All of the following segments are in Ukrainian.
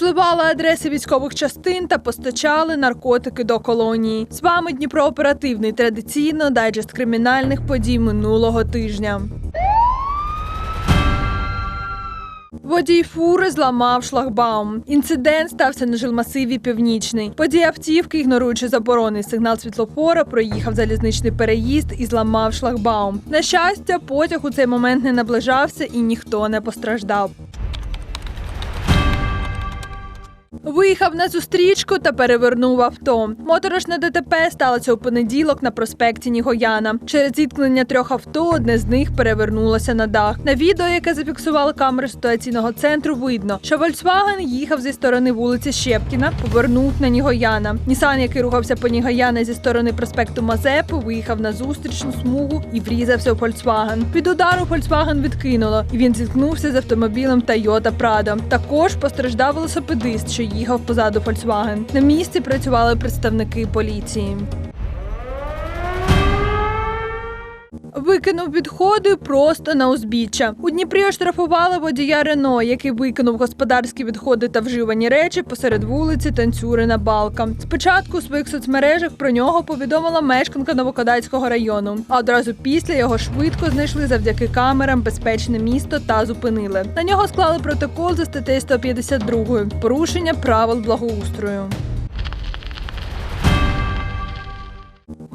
Зливали адреси військових частин та постачали наркотики до колонії. З вами Дніпро оперативний традиційно дайджест кримінальних подій минулого тижня. Водій фури зламав шлагбаум. Інцидент стався на жилмасиві Північний. Водій автівки, ігноруючи заборонений сигнал світлофора, проїхав залізничний переїзд і зламав шлагбаум. На щастя, потяг у цей момент не наближався і ніхто не постраждав. Виїхав на зустрічку та перевернув авто. Моторошне ДТП сталося у понеділок на проспекті Нігояна. Через зіткнення трьох авто одне з них перевернулося на дах. На відео, яке зафіксували камери ситуаційного центру, видно, що Volkswagen їхав зі сторони вулиці Щепкіна, повернув на Нігояна. Нісан, який рухався по Нігояна зі сторони проспекту Мазепи, виїхав на зустрічну смугу і врізався у Volkswagen. Під удару Volkswagen відкинуло, і він зіткнувся з автомобілем Toyota Prado. Також постраждав велосипедист, що їхав позаду Volkswagen. На місці працювали представники поліції. Викинув відходи просто на узбіччя. У Дніпрі оштрафували водія Рено, який викинув господарські відходи та вживані речі посеред вулиці Танцюрина Балка. Спочатку у своїх соцмережах про нього повідомила мешканка Новокодацького району. А одразу після його швидко знайшли завдяки камерам безпечне місто та зупинили. На нього склали протокол за статтею 152 – порушення правил благоустрою.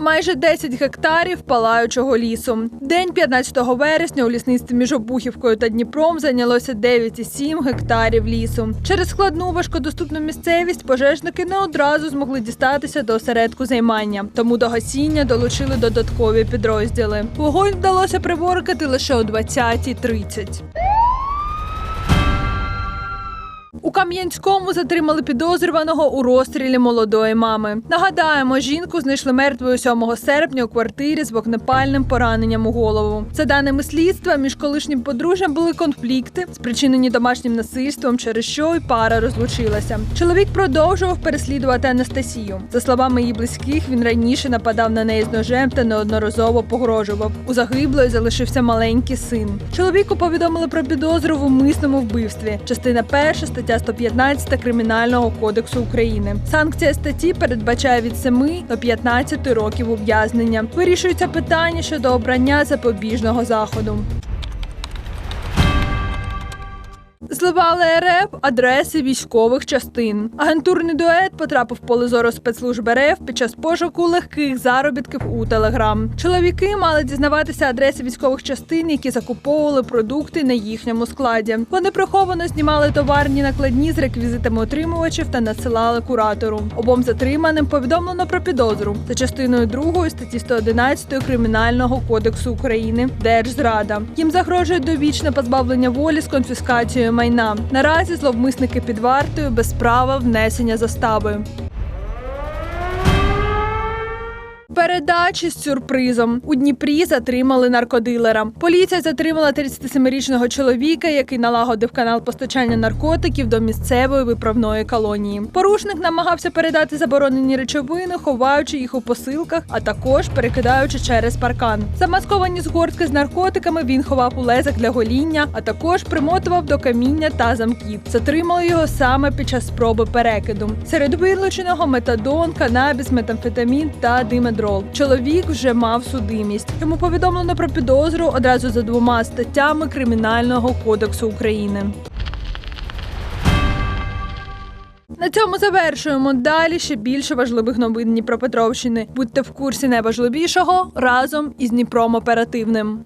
Майже 10 гектарів палаючого лісу. День 15 вересня у лісництві між Обухівкою та Дніпром зайнялося 9,7 гектарів лісу. Через складну важкодоступну місцевість пожежники не одразу змогли дістатися до осередку займання, тому до гасіння долучили додаткові підрозділи. Вогонь вдалося приборкати лише о 20.30. У Кам'янському затримали підозрюваного у розстрілі молодої мами. Нагадаємо, жінку знайшли мертвою 7 серпня у квартирі з вогнепальним пораненням у голову. За даними слідства, між колишнім подружжям були конфлікти, спричинені домашнім насильством, через що й пара розлучилася. Чоловік продовжував переслідувати Анастасію. За словами її близьких, він раніше нападав на неї з ножем та неодноразово погрожував. У загиблої залишився маленький син. Чоловіку повідомили про підозру в умисному вбивстві. Частина перша стаття 115 Кримінального кодексу України. Санкція статті передбачає від 7 до 15 років ув'язнення. Вирішується питання щодо обрання запобіжного заходу. Зливали РФ адреси військових частин. Агентурний дует потрапив в поле зору спецслужб РФ під час пошуку легких заробітків у Телеграм. Чоловіки мали дізнаватися адреси військових частин, які закуповували продукти на їхньому складі. Вони приховано знімали товарні накладні з реквізитами отримувачів та надсилали куратору. Обом затриманим повідомлено про підозру за частиною 2 статті 111 Кримінального кодексу України Держзрада. Їм загрожує довічне позбавлення волі з конфіскацією майна. Наразі зловмисники під вартою без права внесення застави. Передачі з сюрпризом у Дніпрі затримали наркодилера. Поліція затримала 37-річного чоловіка, який налагодив канал постачання наркотиків до місцевої виправної колонії. Порушник намагався передати заборонені речовини, ховаючи їх у посилках, а також перекидаючи через паркан. Замасковані згортки з наркотиками він ховав у лезах для гоління, а також примотував до каміння та замків. Затримали його саме під час спроби перекиду. Серед вилученого метадон, канабіс, метамфетамін та димедрол. Чоловік вже мав судимість. Йому повідомлено про підозру одразу за двома статтями Кримінального кодексу України. На цьому завершуємо. Далі ще більше важливих новин Дніпропетровщини. Будьте в курсі найважливішого разом із Дніпром оперативним.